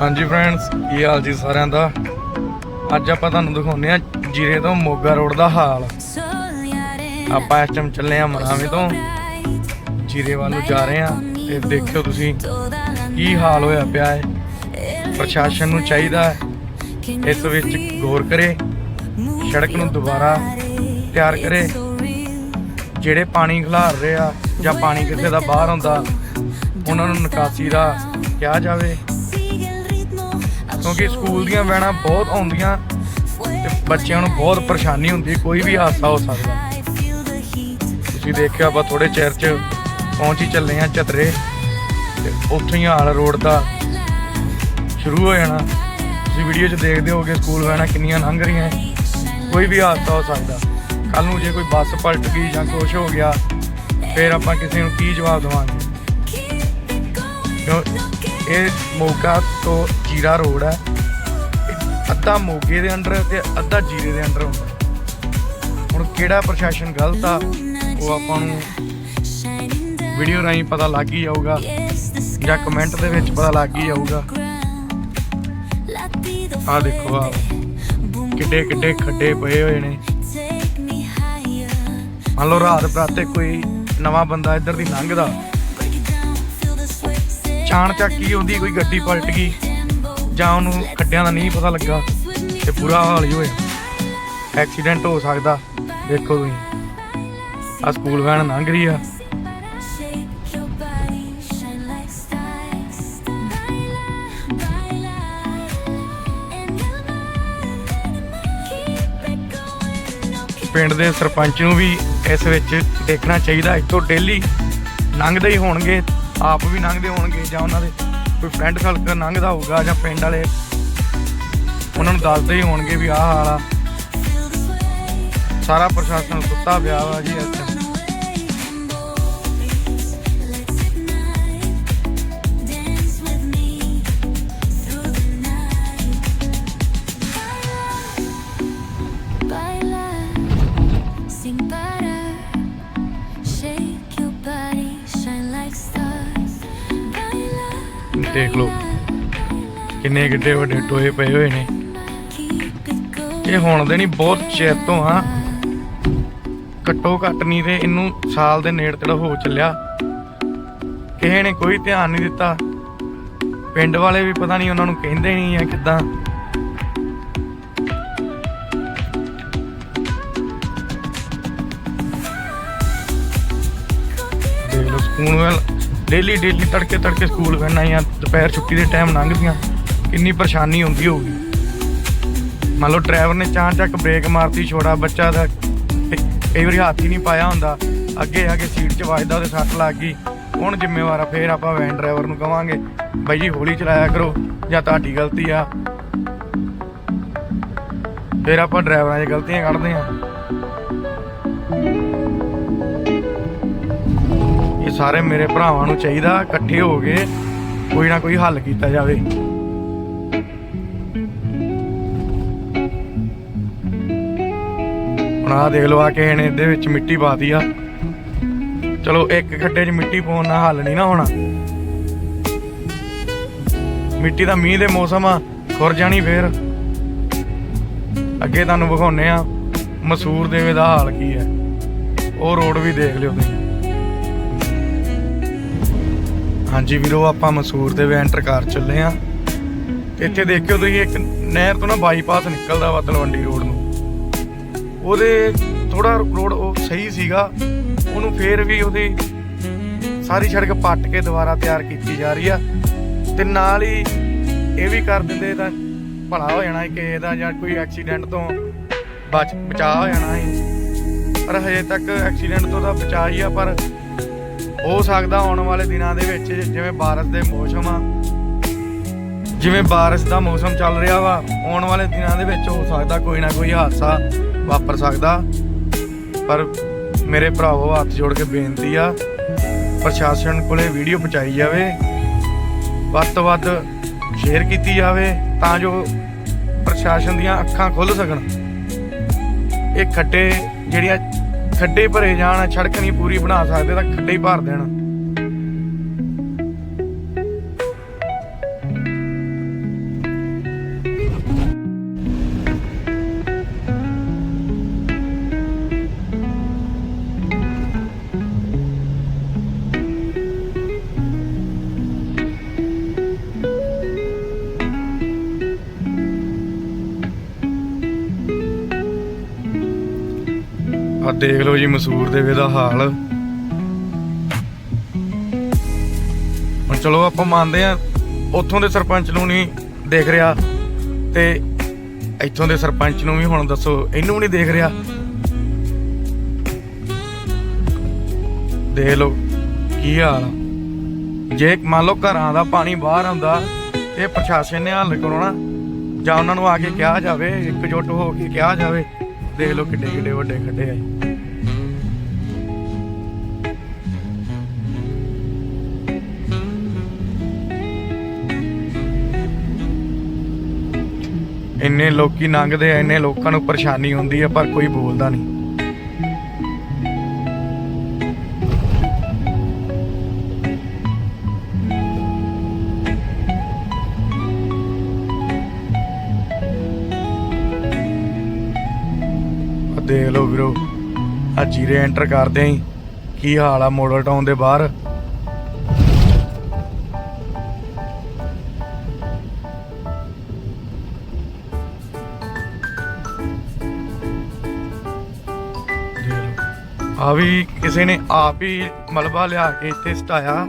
ਹਾਂਜੀ ਫਰੈਂਡਸ ਕੀ ਹਾਲ ਜੀ ਸਾਰਿਆਂ ਦਾ? ਅੱਜ ਆਪਾਂ ਤੁਹਾਨੂੰ ਦਿਖਾਉਂਦੇ ਆ ਜੀਰੇ ਤੋਂ ਮੋਗਾ ਰੋਡ ਦਾ ਹਾਲ। ਆਪਾਂ ਇਸ ਟਾਈਮ ਚੱਲੇ ਆ ਮਰਾਵੇਂ ਤੋਂ। ਜੀਰੇ ਵੱਲ ਨੂੰ ਜਾ ਰਹੇ ਆ ਤੇ ਦੇਖਿਓ ਤੁਸੀਂ ਕੀ ਹਾਲ ਹੋਇਆ ਪਿਆ ਹੈ। ਪ੍ਰਸ਼ਾਸਨ ਨੂੰ ਚਾਹੀਦਾ ਹੈ ਇਸ ਵਿੱਚ ਗੌਰ ਕਰੇ, ਸੜਕ ਨੂੰ ਦੁਬਾਰਾ ਤਿਆਰ ਕਰੇ। ਜਿਹੜੇ ਪਾਣੀ ਖਿਲਾਰ ਰਹੇ ਆ ਜਾਂ ਪਾਣੀ ਕਿਸੇ ਦਾ ਬਾਹਰ ਹੁੰਦਾ, ਉਹਨਾਂ ਨੂੰ ਨਿਕਾਸੀ ਦਾ ਕਿਹਾ ਜਾਵੇ। ਕਿਉਂਕਿ ਸਕੂਲ ਦੀਆਂ ਵੈਨਾਂ ਬਹੁਤ ਆਉਂਦੀਆਂ ਤੇ ਬੱਚਿਆਂ ਨੂੰ ਬਹੁਤ ਪਰੇਸ਼ਾਨੀ ਹੁੰਦੀ, ਕੋਈ ਵੀ ਹਾਦਸਾ ਹੋ ਸਕਦਾ। ਤੁਸੀਂ ਦੇਖਿਆ ਆਪਾਂ ਥੋੜੇ ਚਿਰ ਚ ਪਹੁੰਚ ਹੀ ਚੱਲੇ ਆ ਚਤਰੇ ਤੇ ਉੱਥੋਂ ਹੀ ਹਾਲ ਰੋਡ ਦਾ ਸ਼ੁਰੂ ਹੋ ਜਾਣਾ। ਤੁਸੀਂ ਵੀਡੀਓ 'ਚ ਦੇਖਦੇ ਹੋਗੇ ਸਕੂਲ ਵੈਨਾਂ ਕਿੰਨੀਆਂ ਲੰਘ ਰਹੀਆਂ। ਕੋਈ ਵੀ ਹਾਦਸਾ ਹੋ ਸਕਦਾ। ਕੱਲ ਨੂੰ ਜੇ ਕੋਈ ਬੱਸ ਪਲਟ ਗਈ ਜਾਂ ਕੁਝ ਹੋ ਗਿਆ, ਫਿਰ ਆਪਾਂ ਕਿਸੇ ਨੂੰ ਕੀ ਜਵਾਬ ਦੇਵਾਂਗੇ? ਕਿਉਂ ਇਹ ਮੋਗਾ ਤੋਂ ਜੀਰਾ ਰੋਡ ਹੈ। ਅੱਧਾ ਮੋਗੇ ਦੇ ਅੰਡਰ ਤੇ ਅੱਧਾ ਜੀਰੇ ਦੇ ਅੰਡਰ ਹੁੰਦਾ। ਹੁਣ ਕਿਹੜਾ ਪ੍ਰਸ਼ਾਸਨ ਗਲਤ ਆ, ਉਹ ਆਪਾਂ ਨੂੰ ਵੀਡੀਓ ਰਾਹੀਂ ਪਤਾ ਲੱਗ ਹੀ ਜਾਊਗਾ ਜਾਂ ਕਮੈਂਟ ਦੇ ਵਿੱਚ ਪਤਾ ਲੱਗ ਹੀ ਜਾਊਗਾ। ਆਹ ਦੇਖੋ ਆ ਕਿੱਡੇ ਕਿੱਡੇ ਖੱਡੇ ਪਏ ਹੋਏ ਨੇ। ਮੰਨ ਲਓ ਰਾਤ ਬਰਾਤੇ ਕੋਈ ਨਵਾਂ ਬੰਦਾ ਇੱਧਰ ਦੀ ਲੰਘਦਾ। ਚਾਣ ਚੱਕ ਹੀ ਹੁੰਦੀ, ਕੋਈ ਗੱਡੀ ਪਲਟ ਗਈ ਜਾਂ ਉਹਨੂੰ ਖੱਡਿਆਂ ਦਾ ਨਹੀਂ ਪਤਾ ਲੱਗਾ ਤੇ ਬੁਰਾ ਹਾਲ ਹੀ ਹੋਇਆ। ਐਕਸੀਡੈਂਟ ਹੋ ਸਕਦਾ, ਦੇਖੋ ਤੁਸੀਂ। ਆ ਸਕੂਲ ਵੈਨ ਲੰਘ ਰਹੀ ਆ। ਪਿੰਡ ਦੇ ਸਰਪੰਚ ਨੂੰ ਵੀ ਇਸ ਵਿੱਚ ਦੇਖਣਾ ਚਾਹੀਦਾ, ਇੱਥੋਂ ਡੇਲੀ ਲੰਘਦੇ ਹੀ ਹੋਣਗੇ। ਆਪ ਵੀ ਲੰਘਦੇ ਹੋਣਗੇ ਜਾਂ ਉਹਨਾਂ ਦੇ ਕੋਈ ਫਰੈਂਡ ਸਰਕਲ ਲੰਘਦਾ ਹੋਊਗਾ ਜਾਂ ਪਿੰਡ ਵਾਲੇ ਉਹਨਾਂ ਨੂੰ ਦੱਸਦੇ ਹੀ ਹੋਣਗੇ ਵੀ ਆਹ ਹਾਲ ਆ। ਸਾਰਾ ਪ੍ਰਸ਼ਾਸਨ ਸੁੱਤਾ ਪਿਆ ਵਾ ਜੀ ਇੱਥੇ। ਦੇਖ ਲਓ। ਕਿੰਨੇ ਕਿੱਡੇ ਵੱਡੇ ਟੋਏ ਪਏ ਹੋਏ ਨੇ। ਇਹ ਹੁਣ ਦੇ ਨਹੀਂ, ਬਹੁਤ ਚਿਰ ਤੋਂ ਆ। ਘੱਟੋ ਘੱਟ ਨਹੀਂ ਤੇ ਇਹਨੂੰ ਸਾਲ ਦੇ ਨੇੜੇ ਤੇੜਾ ਹੋ ਚੱਲਿਆ। ਕਿਸੇ ਨੇ ਕੋਈ ਧਿਆਨ ਨਹੀਂ ਦਿੱਤਾ। ਪਿੰਡ ਵਾਲੇ ਵੀ ਪਤਾ ਨਹੀਂ ਉਹਨਾਂ ਨੂੰ ਕਹਿੰਦੇ ਨਹੀਂ ਆ ਕਿੱਦਾਂ। ਦੇਖ ਲਓ ਵੱਲ ਡੇਲੀ ਡੇਲੀ ਤੜਕੇ ਤੜਕੇ ਸਕੂਲ ਵੈਨਾਂ ਜਾਂ ਦੁਪਹਿਰ ਛੁੱਟੀ ਦੇ ਟਾਈਮ ਲੰਘਦੀਆਂ, ਕਿੰਨੀ ਪਰੇਸ਼ਾਨੀ ਹੁੰਦੀ ਹੋਊਗੀ। ਮੰਨ ਲਓ ਡਰਾਈਵਰ ਨੇ ਚਾਂ ਚੱਕ ਬ੍ਰੇਕ ਮਾਰਤੀ ਛੋੜਾ ਬੱਚਾ ਦਾ ਕਈ ਵਾਰੀ ਹੱਥ ਹੀ ਨਹੀਂ ਪਾਇਆ ਹੁੰਦਾ। ਅੱਗੇ ਆ ਕੇ ਸੀਟ 'ਚ ਵੱਜਦਾ ਉਹਦੇ ਸੱਟ ਲੱਗ ਗਈ। ਹੁਣ ਜ਼ਿੰਮੇਵਾਰ ਆ? ਫੇਰ ਆਪਾਂ ਵੈਨ ਡਰਾਈਵਰ ਨੂੰ ਕਵਾਂਗੇ, ਬਾਈ ਜੀ, ਹੌਲੀ ਚਲਾਇਆ ਕਰੋ, ਜਾਂ ਤੁਹਾਡੀ ਗਲਤੀ ਆ। ਫੇਰ ਆਪਾਂ ਡਰਾਈਵਰਾਂ 'ਚ ਗਲਤੀਆਂ ਕੱਢਦੇ ਆ ਸਾਰੇ ਮੇਰੇ ਭਰਾਵਾਂ ਨੂੰ ਚਾਹੀਦਾ ਇਕੱਠੇ ਹੋ ਕੇ ਕੋਈ ਨਾ ਕੋਈ ਹੱਲ ਕੀਤਾ ਜਾਵੇ। ਹੁਣ ਆਹ ਦੇਖ ਲਓ ਆ ਕਿਸੇ ਨੇ ਇਹਦੇ ਵਿੱਚ ਮਿੱਟੀ ਪਾਤੀ ਆ। ਚਲੋ, ਇੱਕ ਖੱਡੇ 'ਚ ਮਿੱਟੀ ਪਾਉਣ ਨਾਲ ਹੱਲ ਨਹੀਂ ਨਾ ਹੋਣਾ। ਮਿੱਟੀ ਦਾ ਮੀਂਹ ਦੇ ਮੌਸਮ ਆ, ਖੁਰ ਜਾਣੀ ਫੇਰ। ਅੱਗੇ ਤੁਹਾਨੂੰ ਵਿਖਾਉਨੇ ਆ, ਮਸੂਰ ਦੇਵੇ ਦਾ ਹਾਲ ਕੀ ਹੈ। ਉਹ ਰੋਡ ਵੀ ਦੇਖ ਲਿਓ ਤੁਸੀਂ। ਹਾਂਜੀ ਵੀਰੋ, ਆਪਾਂ ਮਸੂਰ ਦੇ ਵੇ ਐਂਟਰ ਕਰ ਚੱਲੇ ਆ। ਇੱਥੇ ਦੇਖਿਓ ਤੁਸੀਂ, ਇੱਕ ਨਹਿਰ ਤੋਂ ਨਾ ਬਾਈਪਾਸ ਨਿਕਲਦਾ ਵਾ ਤਲਵੰਡੀ ਰੋਡ ਨੂੰ। ਉਹਦੇ ਥੋੜਾ ਰੋਡ ਉਹ ਸਹੀ ਸੀਗਾ, ਉਹਨੂੰ ਫੇਰ ਵੀ ਉਹਦੀ ਸਾਰੀ ਸੜਕ ਪੱਟ ਕੇ ਦੁਬਾਰਾ ਤਿਆਰ ਕੀਤੀ ਜਾ ਰਹੀ ਆ। ਤੇ ਨਾਲ ਹੀ ਇਹ ਵੀ ਕਰ ਦਿੰਦੇ ਤਾਂ ਭਲਾ ਹੋ ਜਾਣਾ ਸੀ ਕਿਸੇ ਦਾ ਜਾਂ ਕੋਈ ਐਕਸੀਡੈਂਟ ਤੋਂ ਬਚ, ਬਚਾਅ ਹੋ ਜਾਣਾ ਸੀ। ਪਰ ਹਜੇ ਤੱਕ ਐਕਸੀਡੈਂਟ ਤੋਂ ਤਾਂ ਬਚਾ ਹੀ ਆ, ਪਰ ਹੋ ਸਕਦਾ ਆਉਣ ਵਾਲੇ ਦਿਨਾਂ ਦੇ ਵਿੱਚ ਜਿਵੇਂ ਬਾਰਿਸ਼ ਦੇ ਮੌਸਮ ਆ, ਜਿਵੇਂ ਬਾਰਿਸ਼ ਦਾ ਮੌਸਮ ਚੱਲ ਰਿਹਾ ਵਾ, ਆਉਣ ਵਾਲੇ ਦਿਨਾਂ ਦੇ ਵਿੱਚ ਹੋ ਸਕਦਾ ਕੋਈ ਨਾ ਕੋਈ ਹਾਦਸਾ ਵਾਪਰ ਸਕਦਾ। ਪਰ ਮੇਰੇ ਭਰਾਵੋ, ਹੱਥ ਜੋੜ ਕੇ ਬੇਨਤੀ ਆ, ਪ੍ਰਸ਼ਾਸਨ ਕੋਲੇ ਵੀਡੀਓ ਪਹੁੰਚਾਈ ਜਾਵੇ, ਵੱਧ ਤੋਂ ਵੱਧ ਸ਼ੇਅਰ ਕੀਤੀ ਜਾਵੇ, ਤਾਂ ਜੋ ਪ੍ਰਸ਼ਾਸਨ ਦੀਆਂ ਅੱਖਾਂ ਖੁੱਲ ਸਕਣ। ਇਹ ਖੱਟੇ ਜਿਹੜੀਆਂ ਖੱਡੇ ਭਰੇ ਜਾਣ ਸੜਕ ਨਹੀਂ ਪੂਰੀ ਬਣਾ ਸਕਦੇ ਤਾਂ ਖੱਡੇ ਹੀ ਭਰ ਦੇਣ। ਦੇਖ ਲਓ ਜੀ ਮਸੂਰ ਦੇ ਦਾ ਹਾਲ। ਹੁਣ ਚਲੋ ਆਪਾਂ ਮੰਨਦੇ ਆ ਉੱਥੋਂ ਦੇ ਸਰਪੰਚ ਨੂੰ ਨਹੀਂ ਦੇਖ ਰਿਹਾ ਤੇ ਇੱਥੋਂ ਦੇ ਸਰਪੰਚ ਨੂੰ ਵੀ ਹੁਣ ਦੱਸੋ, ਇਹਨੂੰ ਨਹੀਂ ਦੇਖ ਰਿਹਾ। ਦੇਖ ਲਓ ਕੀ ਹਾਲ ਆ। ਜੇ ਮੰਨ ਲਓ ਘਰਾਂ ਦਾ ਪਾਣੀ ਬਾਹਰ ਆਉਂਦਾ ਤੇ ਪ੍ਰਸ਼ਾਸਨ ਨੇ ਹੱਲ ਕਰਾਉਣਾ ਜਾਂ ਉਹਨਾਂ ਨੂੰ ਆ ਕੇ ਕਿਹਾ ਜਾਵੇ, ਇਕਜੁੱਟ ਹੋ ਕੇ ਕਿਹਾ ਜਾਵੇ ਦੇਖ ਲਓ ਕਿੱਡੇ ਕਿੱਡੇ ਵੱਡੇ ਖੱਡੇ ਆ ਇੰਨੇ ਲੋਕੀ ਲੰਘਦੇ ਆ, ਇੰਨੇ ਲੋਕਾਂ ਨੂੰ ਪਰੇਸ਼ਾਨੀ ਹੁੰਦੀ ਆ, ਪਰ ਕੋਈ ਬੋਲਦਾ ਨਹੀਂ। ਦੇਖ ਲਓ ਵੀਰੋ ਆ ਜੀਰੇ ਐਂਟਰ ਕਰਦੇ ਆਂ ਕੀ ਹਾਲ ਆ ਮੋਡਲ ਟਾਊਨ ਦੇ ਬਾਹਰ? ਆ ਵੀ ਕਿਸੇ ਨੇ ਆਪ ਹੀ ਮਲਬਾ ਲਿਆ ਕੇ ਇੱਥੇ ਸਟਾਇਆ।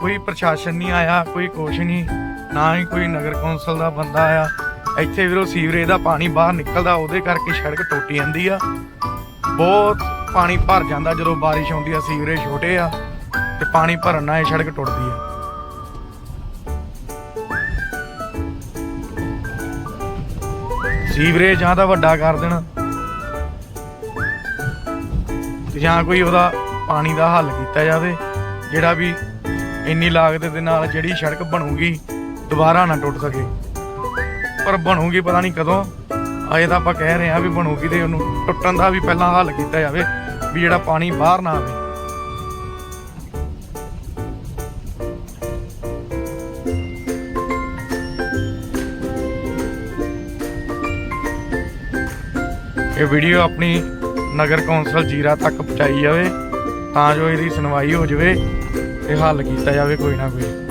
ਕੋਈ ਪ੍ਰਸ਼ਾਸਨ ਨਹੀਂ ਆਇਆ, ਕੋਈ ਕੁਛ ਨਹੀਂ। ਨਾ ਹੀ ਕੋਈ ਨਗਰ ਕੌਂਸਲ ਦਾ ਬੰਦਾ ਆਇਆ। ਇੱਥੇ ਵੀਰੋ ਸੀਵਰੇਜ ਦਾ ਪਾਣੀ ਬਾਹਰ ਨਿਕਲਦਾ, ਉਹਦੇ ਕਰਕੇ ਸੜਕ ਟੁੱਟ ਜਾਂਦੀ ਆ। ਬਹੁਤ ਪਾਣੀ ਭਰ ਜਾਂਦਾ ਜਦੋਂ ਬਾਰਿਸ਼ ਆਉਂਦੀ ਆ, ਸੀਵਰੇਜ ਛੋਟੇ ਆ, ਤੇ ਪਾਣੀ ਭਰਨ ਨਾਲ ਇਹ ਸੜਕ ਟੁੱਟਦੀ ਆ। ਸੀਵਰੇਜ ਜਾਂ ਤਾਂ ਵੱਡਾ ਕਰ ਦੇਣ, ਤੇ ਜਾਂ ਕੋਈ ਉਹਦਾ ਪਾਣੀ ਦਾ ਹੱਲ ਕੀਤਾ ਜਾਵੇ, ਜਿਹੜਾ ਵੀ ਇੰਨੀ ਲਾਗਤ ਦੇ ਨਾਲ ਜਿਹੜੀ ਸੜਕ ਬਣੂਗੀ, ਦੁਬਾਰਾ ਨਾ ਟੁੱਟ ਸਕੇ। ਪਰ ਬਣੂਗੀ ਪਤਾ ਨਹੀਂ ਕਦੋਂ। ਅਜੇ ਤਾਂ ਆਪਾਂ ਕਹਿ ਰਹੇ ਆ ਵੀ ਬਣੂਗੀ ਤੇ ਉਹਨੂੰ ਟੁੱਟਣ ਦਾ ਵੀ ਪਹਿਲਾਂ ਹੱਲ ਕੀਤਾ ਜਾਵੇ ਵੀ ਜਿਹੜਾ ਪਾਣੀ ਬਾਹਰ ਨਾ ਆਵੇ। ਇਹ ਵੀਡੀਓ ਆਪਣੀ ਨਗਰ ਕੌਂਸਲ ਜੀਰਾ ਤੱਕ ਪਹੁੰਚਾਈ ਜਾਵੇ ਤਾਂ ਜੋ ਇਹਦੀ ਸੁਣਵਾਈ ਹੋ ਜਾਵੇ ਤੇ ਹੱਲ ਕੀਤਾ ਜਾਵੇ ਕੋਈ ਨਾ ਕੋਈ।